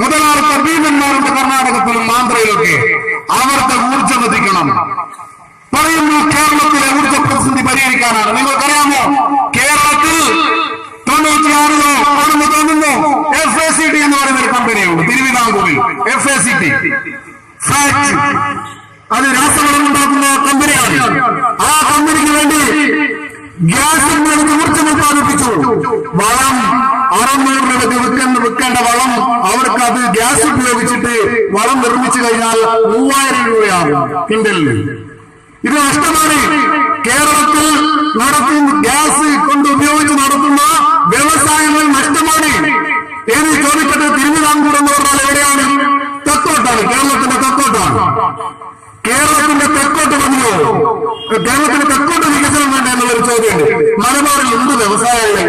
മുതലാളിത്ത ഭീമന്മാരുണ്ട് കർണാടകത്തിലും ആന്ധ്രയിലൊക്കെ അവർക്ക് ഊർജം എത്തിക്കണം. പറയുന്നു കേരളത്തിലെ ഊർജ പ്രതിസന്ധി പരിഹരിക്കാനാണ്. നിങ്ങൾക്കറിയാമോ? കേരളത്തിൽ തൊണ്ണൂറ്റിയാറിലോ ആണെന്ന് കമ്പനിയുണ്ട്. തിരുവിതാംകൂറിൽ എഫ് എ സി ടി അത് രാസവളം ഉണ്ടാക്കുന്ന കമ്പനിയാണ്. ആ കമ്പനിക്ക് വേണ്ടി ഗ്യാസിൽ ഊർജം ഉത്പാദിപ്പിച്ചു വളം അറുന്നൂറ് രൂപയ്ക്ക് വിൽക്കേണ്ട വിൽക്കേണ്ട വളം അവർക്ക് അത് ഗ്യാസ് ഉപയോഗിച്ചിട്ട് വളം നിർമ്മിച്ചു കഴിഞ്ഞാൽ മൂവായിരം രൂപയാകും കിൻഡലിന് ഇത് നഷ്ടമാണ്. കേരളത്തിൽ നടത്തുന്ന ഗ്യാസ് കൊണ്ട് ഉപയോഗിച്ച് നടത്തുന്ന വ്യവസായങ്ങൾ നഷ്ടമാണ്. ഏത് ചോദിക്കട്ടെ തിരുവിതാംകൂർ എന്ന് പറഞ്ഞാൽ എവിടെയാണ്? തെക്കോട്ടാണ്. കേരളത്തിന്റെ തെക്കോട്ടാണ്. കേരളത്തിന്റെ തെക്കോട്ട് വന്നോ കേരളത്തിന്റെ തെക്കോട്ട് വികസനം വേണ്ട എന്നുള്ളൊരു ചോദ്യമുണ്ട്. മലബാറിൽ എന്ത് വ്യവസായങ്ങൾ?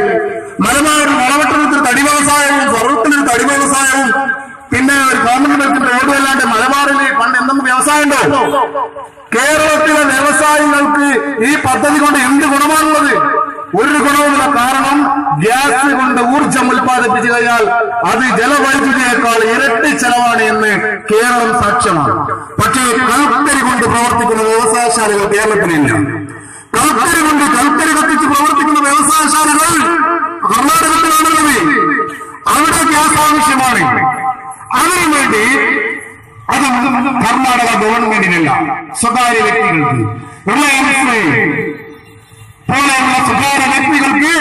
മലബാറിൽ വളവട്ടണത്തിൽ തടി വ്യവസായവും സർവത്തിനൊരു തടി വ്യവസായവും പിന്നെ ഒരു ഗവൺമെന്റ് റോഡ് അല്ലാണ്ട് മലബാറിൽ പണ്ട് എന്തെങ്കിലും വ്യവസായം ഉണ്ടോ? കേരളത്തിലെ വ്യവസായികൾക്ക് ഈ പദ്ധതി കൊണ്ട് എന്ത് ഗുണമാണുള്ളത്? ഒരു ഗുണമുള്ള കാരണം ഗ്യാസ് കൊണ്ട് ഊർജം ഉൽപ്പാദിപ്പിച്ചു കഴിഞ്ഞാൽ അത് ജലവൈദ്യുതിയേക്കാൾ ഇരട്ടി ചെലവാണ് എന്ന് കേരളം സാക്ഷ്യമാണ്. പക്ഷേ കൽക്കരി കൊണ്ട് പ്രവർത്തിക്കുന്ന വ്യവസായശാലകൾ കേരളത്തിലില്ല. കൽക്കരി കൊണ്ട് കൽക്കരി കത്തിച്ച് പ്രവർത്തിക്കുന്ന വ്യവസായശാലകൾ കർണാടകത്തിലാണുള്ളത്. അവിടെ ഗ്യാസ് ആവശ്യമാണ്. അതിനു വേണ്ടി അത് കർണാടക ഗവൺമെന്റിനല്ല സ്വകാര്യ വ്യക്തികൾക്ക് റിലയൻസ് പോലെയുള്ള സ്വകാര്യ വ്യക്തികൾക്ക്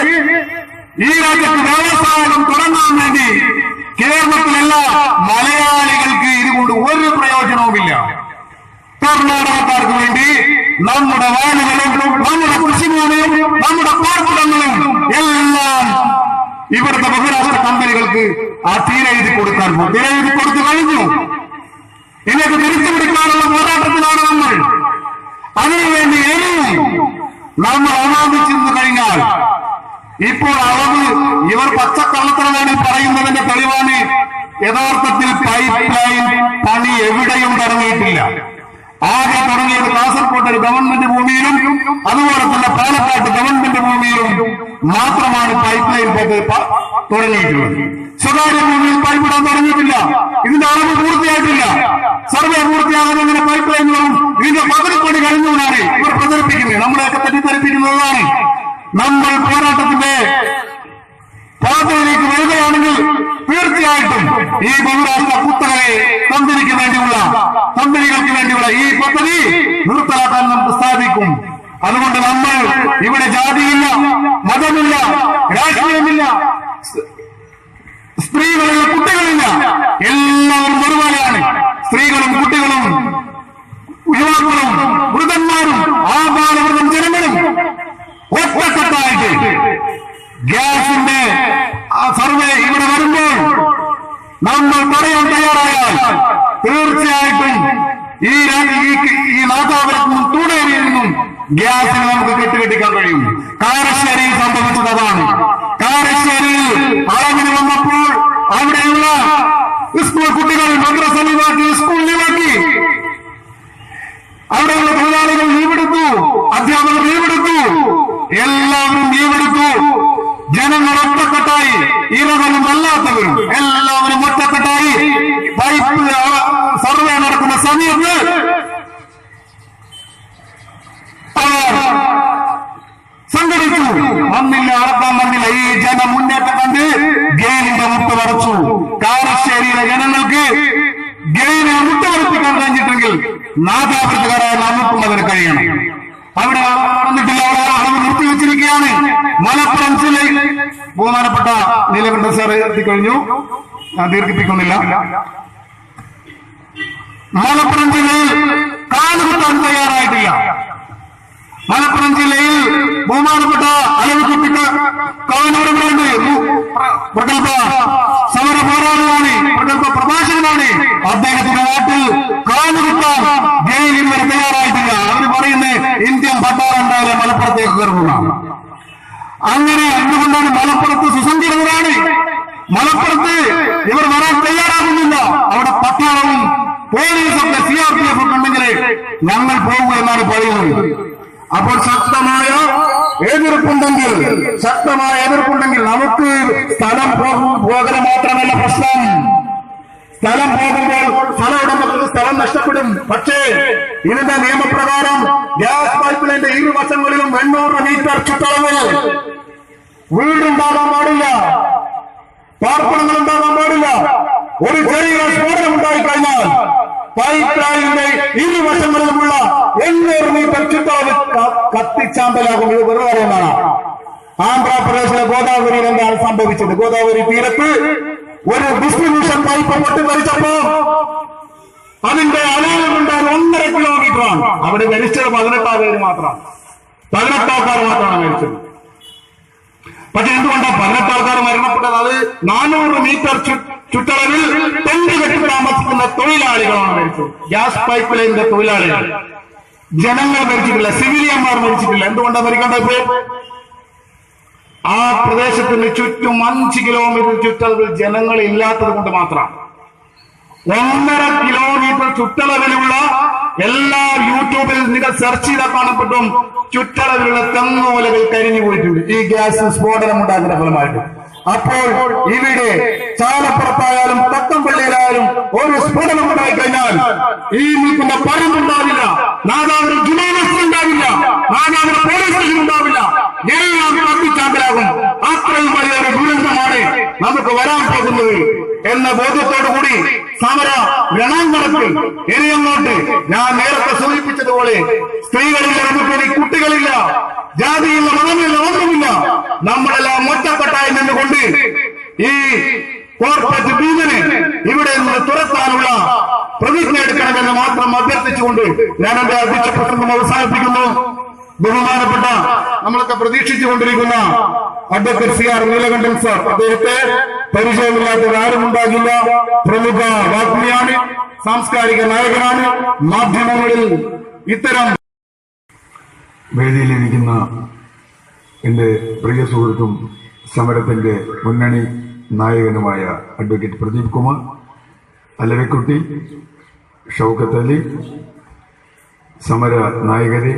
ഈ രാജ്യത്ത് വ്യവസായം തുടങ്ങാൻ വേണ്ടി കേരളത്തിലുള്ള മലയാളികൾക്ക് ഇതുകൊണ്ട് ഒരു പ്രയോജനവുമില്ല. കർണാടകക്കാർക്ക് വേണ്ടി നമ്മുടെ വാനുകളും നമ്മുടെ കൃഷിഭൂമിയും നമ്മുടെ പാർപ്പിടങ്ങളും എല്ലാം ഇവിടുത്തെ ബഹുരാഷ്ട്ര കമ്പനികൾക്ക് ആ തീരെഴുതി കൊടുക്കാൻ തീരെഴുതി കൊടുത്തു കഴിഞ്ഞു. ഇതൊക്കെ തിരിച്ചു കൊടുക്കാനുള്ള പോരാട്ടത്തിലാണ് നമ്മൾ. അതിനുവേണ്ടി ഇനിയും നമ്മൾ അവമാനിച്ചിരുന്നു കഴിഞ്ഞാൽ ഇപ്പോൾ അളവ് ഇവർ പച്ചക്കള്ളത്തരമാണ് പറയുന്നതിന്റെ തെളിവാണ്. യഥാർത്ഥത്തിൽ പൈപ്പ് ലൈൻ പണി എവിടെയും തുടങ്ങിയിട്ടില്ല. ആകെ തുടങ്ങിയത് കാസർകോട്ടെ ഗവൺമെന്റ് ഭൂമിയിലും അതുപോലെ തന്നെ പാലക്കാട്ട് ഗവൺമെന്റ് ഭൂമിയിലും മാത്രമാണ് പൈപ്പ് ലൈൻ തുടങ്ങിയിട്ടുള്ളത്. സ്വകാര്യ ഭൂമിയിൽ പൈപ്പ് ഇടാൻ തുടങ്ങിയിട്ടില്ല. ഇതിന്റെ അളവ് പൂർത്തിയായിട്ടില്ല. സർവേ പൂർത്തിയാകാതെ ഇങ്ങനെ പൈപ്പ് ലൈനുകളും ഇതിന്റെ പകുതി പണി കഴിഞ്ഞുകൊണ്ടാണ് ഇവർ പ്രചരിപ്പിക്കുന്നത്. നമ്മളെയൊക്കെ തെറ്റിദ്ധരിപ്പിക്കുന്നതാണ്. നമ്മൾ പോരാട്ടത്തിന്റെ പാതയിലേക്ക് വരികയാണെങ്കിൽ തീർച്ചയായിട്ടും ഈ ബഹുരാഷ്ട്ര കുത്തകളെ കമ്പനിക്ക് വേണ്ടിയുള്ള കമ്പനികൾക്ക് വേണ്ടിയുള്ള ഈ പദ്ധതി നിർത്തലാക്കാൻ നമുക്ക് സാധിക്കും അതുകൊണ്ട് നമ്മൾ ഇവിടെ ജാതിയില്ല മതമില്ല രാഷ്ട്രീയമില്ല സ്ത്രീകളില്ല കുട്ടികളില്ല എല്ലാവരും ഒരുപോലെയാണ് സ്ത്രീകളും കുട്ടികളും യുവാക്കളും വൃതന്മാരും ആബാലവൃതം ജനങ്ങളും ഒറ്റക്കെട്ടായിട്ട് ഗ്യാസിന്റെ ആ സർവേ ഇവിടെ വരുമ്പോൾ നമ്മൾ പറയാൻ തയ്യാറായാൽ തീർച്ചയായിട്ടും ഈ ഈ നിന്നും തൂണേരിയിൽ ഗ്യാസിന് നമുക്ക് കെട്ടുകെട്ടിക്കാൻ കഴിയും. കാരശ്ശേരിയിൽ സംഭവിച്ചത് അതാണ്. കാരശ്ശേരിയിൽ അളവിന് വന്നപ്പോൾ അവിടെയുള്ള സ്കൂൾ കുട്ടികൾ മദ്രസ ലീവാക്കി സ്കൂൾ ലീവാക്കി അവിടെയുള്ള തൊഴിലാളികൾ ലീവെടുത്തു. അധ്യാപകർ ലീവെടുത്തു. എല്ലാവരും ലീവെടുത്തു. ജനങ്ങൾ ഒറ്റക്കെട്ടായി. ഇരകളും അല്ലാത്തവരും എല്ലാവരും ഒറ്റക്കെട്ടായി. സമയത്ത് സംഘടിച്ചു വന്നില്ല അളക്കാൻ വന്നില്ല ഈ ജന മുന്നേറ്റം കണ്ട് ഗെയിലിന്റെ മുട്ട വരച്ചു കാരശ്ശേരിയിലെ ജനങ്ങൾക്ക് ഗെയിലിനെ മുട്ട വരപ്പിക്കാൻ കഴിഞ്ഞിട്ടെങ്കിൽ നാദാപുരത്തുകാരായ നമുക്കും അതിന് കഴിയണം അവിടെ നടന്നിട്ടില്ല അവിടെ അളവ് നിർത്തിവെച്ചിരിക്കുകയാണ് മലപ്പുറം ജില്ലയിൽ ബഹുമാനപ്പെട്ട നീലകണ്ഠ സാറ് എത്തിക്കഴിഞ്ഞു ഞാൻ ദീർഘിപ്പിക്കുന്നില്ല മലപ്പുറം ജില്ലയിൽ കാലുകുത്താൻ തയ്യാറായിട്ടില്ല. മലപ്പുറം ജില്ലയിൽ ബഹുമാനപ്പെട്ട അലവിക്കുപ്പിക്ക വേണ്ടി പ്രഗത്ഭ സമര പോരാളിയാണ് പ്രഗത്ഭ പ്രഭാഷകനാണ്. അദ്ദേഹത്തിന്റെ നാട്ടിൽ കാലുകുത്താൻ ജയിലിൽ വരെ തയ്യാറായിട്ടില്ല. അവർ പറയുന്നത് ഇന്ത്യൻ ഭട്ടാറുണ്ടായാലും മലപ്പുറത്തേക്ക് കയറുന്നതാണ് അങ്ങനെ എന്തുകൊണ്ടാണ് മലപ്പുറത്ത് സുസംഘടിതരാണ്? മലപ്പുറത്ത് ഇവർ വരാൻ തയ്യാറാകുന്നില്ല. അവിടെ പട്ടാളവും പോലീസൊക്കെ സി ആർ പി എഫ് ഒക്കെ ഉണ്ടെങ്കിൽ ഞങ്ങൾ പോകുക എന്നാണ് പറയുന്നത്. അപ്പോൾ ശക്തമായ എതിർപ്പുണ്ടെങ്കിൽ ശക്തമായ എതിർപ്പുണ്ടെങ്കിൽ നമുക്ക് സ്ഥലം പോകും പോകൽ മാത്രമല്ല പ്രശ്നം. സ്ഥലം പോകുമ്പോൾ സ്ഥല ഉടമകൾക്ക് സ്ഥലം നഷ്ടപ്പെടും. പക്ഷേ ഇതിന്റെ നിയമപ്രകാരം ഗ്യാസ് പൈപ്പ് ലൈന്റെ ഇരുവശങ്ങളിലും എണ്ണൂറ് മീറ്റർ ചുറ്റളവ് വീടുണ്ടാകാൻ പാടില്ല. പാർപ്പണങ്ങൾ ഉണ്ടാകാൻ പാടില്ല. ഒരു ചെറിയ സ്ഫോടനം ഉണ്ടായിക്കഴിഞ്ഞാൽ പൈപ്പ് ലൈനിന്റെ ഇരുവശങ്ങളിലുമുള്ള എണ്ണൂറ് മീറ്റർ ചുറ്റളവ് കത്തിച്ചാമ്പലാകും. ഇത് വെറുതെ പറയുന്നതാണ് ആന്ധ്രാപ്രദേശിലെ ഗോദാവരിയിൽ എന്താണ് സംഭവിച്ചത്? ഗോദാവരി തീരത്ത് ഒരു ഡിസ്ട്രിബ്യൂഷൻ പൈപ്പ് പൊട്ടിത്തെറിച്ചപ്പോ അതിന്റെ അളവുണ്ടായത് ഒന്നര കിലോമീറ്ററാണ് അവിടെ മരിച്ചത് പതിനെട്ടാം പേര് മാത്രം. പതിനെട്ട് ആൾക്കാർ മാത്രമാണ് മരിച്ചത്. പക്ഷെ എന്തുകൊണ്ടാണ് പതിനെട്ട് ആൾക്കാർ മരണപ്പെട്ടത് അത് നാനൂറ് മീറ്റർ ചു- ചുറ്റളവിൽ ടെന്റ് കെട്ടി താമസിക്കുന്ന തൊഴിലാളികളാണ് മരിച്ചത്. ഗ്യാസ് പൈപ്പ് ലൈനിന്റെ തൊഴിലാളികൾ. ജനങ്ങൾ മരിച്ചിട്ടില്ല സിവിലിയന്മാർ മരിച്ചിട്ടില്ല. എന്തുകൊണ്ടാണ് മരിക്കേണ്ടത്? ആ പ്രദേശത്തിന് ചുറ്റും അഞ്ച് കിലോമീറ്റർ ചുറ്റളവിൽ ജനങ്ങൾ ഇല്ലാത്തത് കൊണ്ട് മാത്രമാണ്. ഒന്നര കിലോമീറ്റർ ചുറ്റളവിലുള്ള എല്ലാ യൂട്യൂബിൽ നിങ്ങൾ സെർച്ച് ചെയ്താൽ കാണപ്പെട്ടും ചുറ്റളവിലുള്ള തെങ്ങോലകൾ കരിഞ്ഞു പോയിട്ടുണ്ട് ഈ ഗ്യാസ് സ്ഫോടനം ഉണ്ടാകുന്ന ഫലമായിട്ട്. അപ്പോൾ ഇവിടെ ചാലപ്പുറത്തായാലും തക്കംപള്ളിയിലായാലും ഒരു സ്ഫോടനം ഉണ്ടായി കഴിഞ്ഞാൽ ഈ നിൽക്കുന്ന പറമ്പുണ്ടാവില്ല നാദാവിന് ജുമാനസ് ഉണ്ടാവില്ല. നാദാവിന് പോലീസ് ഉണ്ടാവില്ല. എല്ലാം കത്തിച്ചാമ്പലാകും അത്രയും വലിയൊരു ദുരന്തമാണ് നമുക്ക് വരാൻ പോകുന്നത് എന്ന ബോധ്യത്തോടു രണാങ്കണത്തിൽ ഇനി ഞാൻ നേരത്തെ സൂചിപ്പിച്ചതുപോലെ സ്ത്രീകളില്ല നമുക്ക് ഇനി കുട്ടികളില്ല. ജാതിയില്ല മതമില്ല ഒന്നുമില്ല. നമ്മളെല്ലാം ഒറ്റക്കെട്ടായി നിന്നുകൊണ്ട് ഈ കോർപ്പറേറ്റ് ഭീമനെ ഇവിടെ നിന്ന് തുറക്കാനുള്ള പ്രതിജ്ഞ എടുക്കണമെന്ന് മാത്രം അഭ്യർത്ഥിച്ചുകൊണ്ട് ഞാൻ എന്റെ അധ്യക്ഷ പ്രസംഗം അവസാനിപ്പിക്കുന്നു. ബഹുമാനപ്പെട്ട നമ്മളൊക്കെ പ്രതീക്ഷിച്ചു കൊണ്ടിരിക്കുന്ന advocate C R Neelakantan sir. അദ്ദേഹത്തെ പരിചയമില്ലാത്തത് ആരും ഉണ്ടാകില്ല. പ്രമുഖ വാഗ്മിയാണ് സാംസ്കാരിക നായകനാണ്. മാധ്യമങ്ങളിൽ ഇത്തരം വേദിയിലിരിക്കുന്ന എന്റെ പ്രിയ സുഹൃത്തും സമരത്തിന്റെ മുന്നണി നായകനുമായ അഡ്വക്കേറ്റ് പ്രദീപ് കുമാർ അലവിക്കുട്ടി ഷൗക്കത്ത് സമര നായകരെ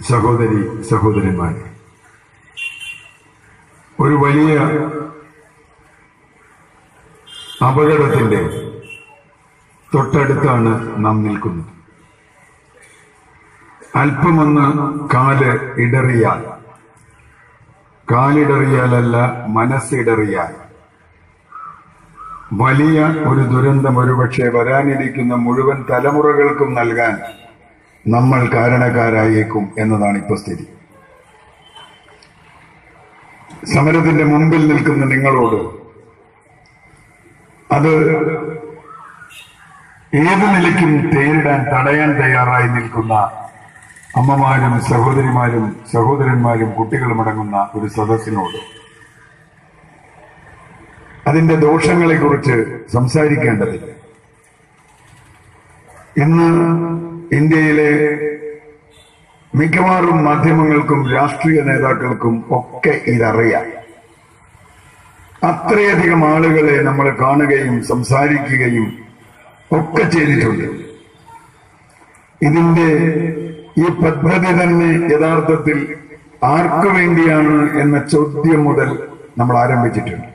സഹോദരി സഹോദരന്മാരെ ഒരു വലിയ അപകടത്തിന്റെ തൊട്ടടുത്താണ് നാം നിൽക്കുന്നത്. അല്പമൊന്ന് കാൽ ഇടറിയാൽ കാലിടറിയാലല്ല മനസ്സിടറിയാൽ വലിയ ഒരു ദുരന്തം ഒരുപക്ഷെ വരാനിരിക്കുന്ന മുഴുവൻ തലമുറകൾക്കും നൽകാൻ നമ്മൾ കാരണക്കാരായേക്കും എന്നതാണ് ഇപ്പൊ സ്ഥിതി. സമരത്തിന്റെ മുമ്പിൽ നിൽക്കുന്ന നിങ്ങളോട് അത് ഏത് നിലയ്ക്കും നേരിടാൻ തടയാൻ തയ്യാറായി നിൽക്കുന്ന അമ്മമാരും സഹോദരിമാരും സഹോദരന്മാരും കുട്ടികളും അടങ്ങുന്ന ഒരു സദസ്സിനോട് അതിന്റെ ദോഷങ്ങളെ കുറിച്ച് സംസാരിക്കേണ്ടതില്ല. ഇന്ന് ഇന്ത്യയിലെ മിക്കവാറും മാധ്യമങ്ങൾക്കും രാഷ്ട്രീയ നേതാക്കൾക്കും ഒക്കെ ഇതറിയാം. അത്രയധികം ആളുകളെ നമ്മൾ കാണുകയും സംസാരിക്കുകയും ഒക്കെ ചെയ്തിട്ടുണ്ട്. ഇതിന്റെ ഈ പദ്ധതി തന്നെ യഥാർത്ഥത്തിൽ ആർക്കു വേണ്ടിയാണ് എന്ന ചോദ്യം മുതൽ നമ്മൾ ആരംഭിച്ചിട്ടുണ്ട്.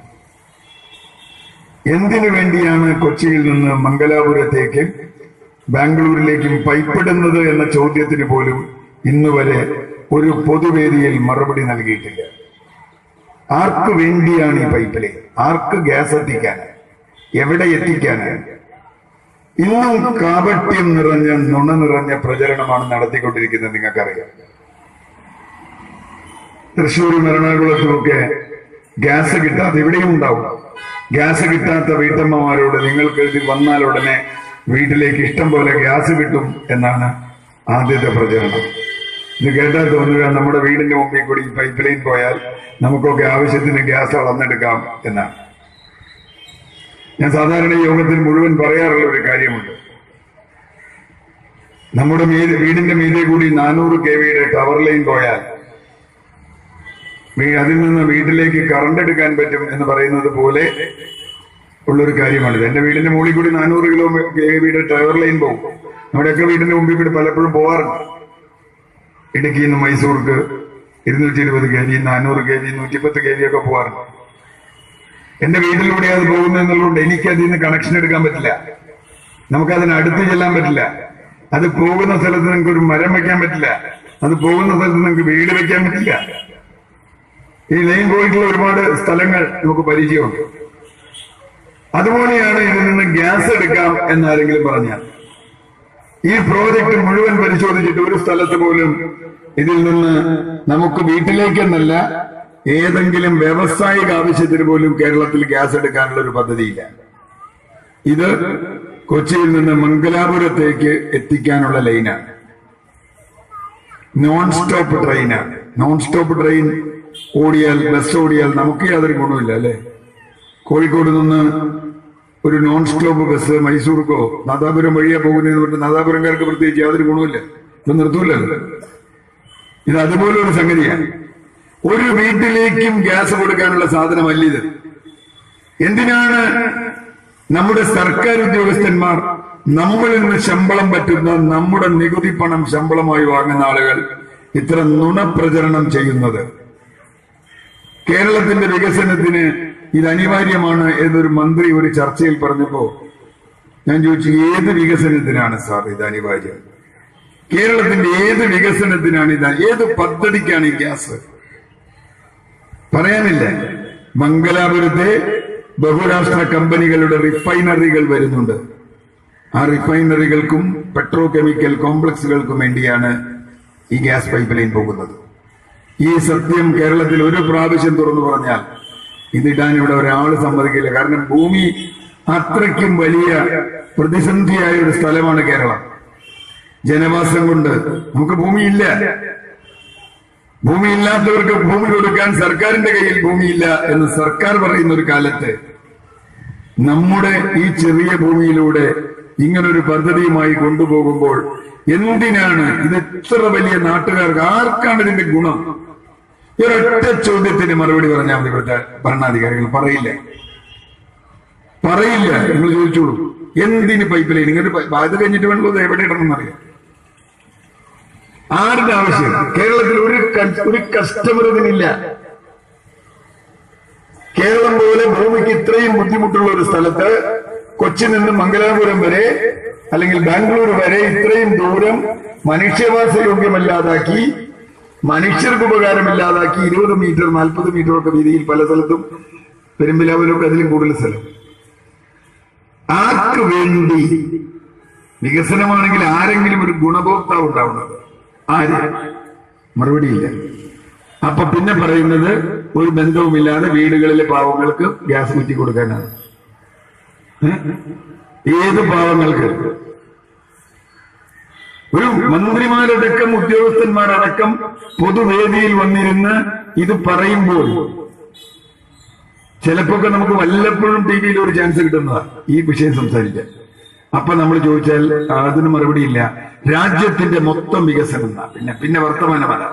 എന്തിനു വേണ്ടിയാണ് കൊച്ചിയിൽ നിന്ന് മംഗലാപുരത്തേക്ക് ബാംഗ്ലൂരിലേക്കും പൈപ്പിടുന്നത് എന്ന ചോദ്യത്തിന് പോലും ഇന്ന് വരെ ഒരു പൊതുവേദിയിൽ മറുപടി നൽകിയിട്ടില്ല. ആർക്ക് വേണ്ടിയാണ് ഈ പൈപ്പിലെ? ആർക്ക് ഗ്യാസ് എത്തിക്കാൻ? എവിടെ എത്തിക്കാൻ? ഇന്നും കാപട്യം നിറഞ്ഞ നുണ നിറഞ്ഞ പ്രചരണമാണ് നടത്തിക്കൊണ്ടിരിക്കുന്നത് നിങ്ങൾക്കറിയാം. തൃശ്ശൂരും എറണാകുളത്തുമൊക്കെ ഗ്യാസ് കിട്ടാത്ത ഇവിടെയും ഉണ്ടാവും. ഗ്യാസ് കിട്ടാത്ത വീട്ടമ്മമാരോട് നിങ്ങൾക്ക് വന്നാൽ ഉടനെ വീട്ടിലേക്ക് ഇഷ്ടം പോലെ ഗ്യാസ് കിട്ടും എന്നാണ് ആദ്യത്തെ പ്രചരണം. ഇത് കേട്ടാൽ തോന്നുക നമ്മുടെ വീടിന്റെ മുമ്പിൽ കൂടി പൈപ്പ് ലൈൻ പോയാൽ നമുക്കൊക്കെ ആവശ്യത്തിന് ഗ്യാസ് അളന്നെടുക്കാം എന്നാണ്. ഞാൻ സാധാരണ യോഗത്തിൽ മുഴുവൻ പറയാറുള്ള ഒരു കാര്യമുണ്ട്. നമ്മുടെ മീതെ വീടിന്റെ മീതെ കൂടി നാനൂറ് കെ വിയുടെ ടവർ ലൈൻ പോയാൽ അതിൽ നിന്ന് വീട്ടിലേക്ക് കറണ്ട് എടുക്കാൻ പറ്റും എന്ന് പറയുന്നത് പോലെ ഉള്ളൊരു കാര്യമാണിത്. എന്റെ വീടിന്റെ മുകളിൽ കൂടി നാനൂറ് കിലോ വീട് ഡ്രൈവർ ലൈൻ പോകും. നമ്മുടെയൊക്കെ വീടിന്റെ മുമ്പിൽ കൂടി പലപ്പോഴും പോവാറുണ്ട്. ഇടുക്കിയിൽ നിന്ന് മൈസൂർക്ക് ഇരുന്നൂറ്റി ഇരുപത് കെ ജി നാനൂറ് കെ ജി നൂറ്റിപ്പത്ത് കെ ജി ഒക്കെ പോവാറുണ്ട്. എന്റെ വീട്ടിലൂടെ അത് പോകുന്നത് എന്നുള്ളതുകൊണ്ട് എനിക്ക് അതിൽ നിന്ന് കണക്ഷൻ എടുക്കാൻ പറ്റില്ല. നമുക്കതിന് അടുത്ത് ചെല്ലാൻ പറ്റില്ല. അത് പോകുന്ന സ്ഥലത്ത് നിങ്ങൾക്ക് ഒരു മരം വെക്കാൻ പറ്റില്ല. അത് പോകുന്ന സ്ഥലത്ത് നിങ്ങൾക്ക് വീട് വെക്കാൻ പറ്റില്ല. ഈ ലൈൻ പോയിട്ടുള്ള ഒരുപാട് സ്ഥലങ്ങൾ നമുക്ക് പരിചയമുണ്ട്. അതുപോലെയാണ് ഇതിൽ നിന്ന് ഗ്യാസ് എടുക്കാം എന്നാരെങ്കിലും പറഞ്ഞാൽ. ഈ പ്രോജക്റ്റ് മുഴുവൻ പരിശോധിച്ചിട്ട് ഒരു സ്ഥലത്ത് പോലും ഇതിൽ നിന്ന് നമുക്ക് വീട്ടിലേക്കെന്നല്ല ഏതെങ്കിലും വ്യാവസായിക ആവശ്യത്തിന് പോലും കേരളത്തിൽ ഗ്യാസ് എടുക്കാനുള്ള ഒരു പദ്ധതിയില്ല. ഇത് കൊച്ചിയിൽ നിന്ന് മംഗലാപുരത്തേക്ക് എത്തിക്കാനുള്ള ലൈനാണ്. നോൺ സ്റ്റോപ്പ് ട്രെയിനാണ് നോൺ സ്റ്റോപ്പ് ട്രെയിൻ ഓടിയാൽ ബസ് ഓടിയാൽ നമുക്ക് യാതൊരു ഗുണമില്ല അല്ലെ? കോഴിക്കോട് നിന്ന് ഒരു നോൺ സ്റ്റോപ്പ് ബസ് മൈസൂർക്കോ നാദാപുരം വഴിയാ പോകുന്നതെന്ന് പറഞ്ഞിട്ട് നാദാപുരംകാർക്ക് പ്രത്യേകിച്ച് യാതൊരു ഗുണമില്ല ഇത് നിർത്തൂലല്ലോ. ഇത് അതുപോലെ ഒരു സംഗതിയാണ്. ഒരു വീട്ടിലേക്കും ഗ്യാസ് കൊടുക്കാനുള്ള സാധനമല്ല ഇത്. എന്തിനാണ് നമ്മുടെ സർക്കാർ ഉദ്യോഗസ്ഥന്മാർ നമ്മളിൽ നിന്ന് ശമ്പളം പറ്റുന്ന നമ്മുടെ നികുതി പണം ശമ്പളമായി വാങ്ങുന്ന ആളുകൾ ഇത്ര നുണപ്രചരണം ചെയ്യുന്നത്? കേരളത്തിന്റെ വികസനത്തിന് ഇത് അനിവാര്യമാണ് എന്നൊരു മന്ത്രി ഒരു ചർച്ചയിൽ പറഞ്ഞപ്പോ ഞാൻ ചോദിച്ചു ഏത് വികസനത്തിനാണ് സാർ ഇത് അനിവാര്യം? കേരളത്തിന്റെ ഏത് വികസനത്തിനാണ് ഇത് ഏത് പദ്ധതിക്കാണ് ഈ ഗ്യാസ്? പറയാനില്ല. മംഗലാപുരത്തെ ബഹുരാഷ്ട്ര കമ്പനികളുടെ റിഫൈനറികൾ വരുന്നുണ്ട്. ആ റിഫൈനറികൾക്കും പെട്രോ കെമിക്കൽ കോംപ്ലക്സുകൾക്കും വേണ്ടിയാണ് ഈ ഗ്യാസ് പൈപ്പ് ലൈൻ പോകുന്നത്. ഈ സത്യം കേരളത്തിൽ ഒരു പ്രാവശ്യം തുറന്നു പറഞ്ഞാൽ ഇതിടാൻ ഇവിടെ ഒരാൾ സമ്മതിക്കില്ല. കാരണം ഭൂമി അത്രയ്ക്കും വലിയ പ്രതിസന്ധിയായ ഒരു സ്ഥലമാണ് കേരളം. ജനവാസം കൊണ്ട് നമുക്ക് ഭൂമിയില്ല. ഭൂമിയില്ലാത്തവർക്ക് ഭൂമി കൊടുക്കാൻ സർക്കാരിന്റെ കയ്യിൽ ഭൂമിയില്ല എന്ന് സർക്കാർ പറയുന്ന ഒരു കാലത്ത് നമ്മുടെ ഈ ചെറിയ ഭൂമിയിലൂടെ ഇങ്ങനൊരു പദ്ധതിയുമായി കൊണ്ടുപോകുമ്പോൾ എന്തിനാണ് ഇത് ഇത്ര വലിയ നാട്ടുകാർക്ക് ആർക്കാണ് ഇതിന്റെ ഗുണം? ഒരൊറ്റ ചോദ്യത്തിന് മറുപടി പറഞ്ഞാൽ മതി ഇവിടുത്തെ ഭരണാധികാരികൾ. പറയില്ല. പറയില്ല. നിങ്ങൾ ചോദിച്ചോളൂ. എന്തിന് പൈപ്പ് ലൈൻ ഇങ്ങനെ അത് കഴിഞ്ഞിട്ട് ഇത് എവിടെ ഇടണം എന്നറിയാം. ആരുടെ ആവശ്യം? കേരളത്തിൽ ഒരു ഒരു കസ്റ്റമർ ഇതിനില്ല കേരളം പോലെ ഭൂമിക്ക് ഇത്രയും ബുദ്ധിമുട്ടുള്ള ഒരു സ്ഥലത്ത് കൊച്ചി നിന്ന് മംഗലാപുരം വരെ അല്ലെങ്കിൽ ബാംഗ്ലൂർ വരെ ഇത്രയും ദൂരം മനുഷ്യവാസ യോഗ്യമല്ലാതാക്കി മനുഷ്യർക്ക് ഉപകാരമില്ലാതാക്കി ഇരുപത് മീറ്റർ നാൽപ്പത് മീറ്റർ ഒക്കെ വീതിയിൽ പല സ്ഥലത്തും പെരുമ്പിലാവിലൊക്കെ അതിലും കൂടുതൽ സ്ഥലം. ആർക്ക് വേണ്ടി വികസനമാണെങ്കിൽ ആരെങ്കിലും ഒരു ഗുണഭോക്താവ് ഉണ്ടാവുന്നത് ആര്? മറുപടിയില്ല അപ്പൊ പിന്നെ പറയുന്നത് ഒരു ബന്ധവുമില്ലാതെ വീടുകളിലെ പാവങ്ങൾക്ക് ഗ്യാസ് കുറ്റി കൊടുക്കാനാണ്? ഏത് പാവങ്ങൾക്ക്? ഒരു മന്ത്രിമാരടക്കം ഉദ്യോഗസ്ഥന്മാരടക്കം പൊതുവേദിയിൽ വന്നിരുന്ന് ഇത് പറയുമ്പോൾ ചിലപ്പോഴൊക്കെ നമുക്ക് വല്ലപ്പോഴും ടി വിയിൽ ഒരു ചാൻസ് കിട്ടുന്നതാണ് ഈ വിഷയം സംസാരിക്കാൻ. അപ്പൊ നമ്മൾ ചോദിച്ചാൽ അതിന് മറുപടിയില്ല രാജ്യത്തിന്റെ മൊത്തം വികസനം. പിന്നെ പിന്നെ വർത്തമാനമല്ല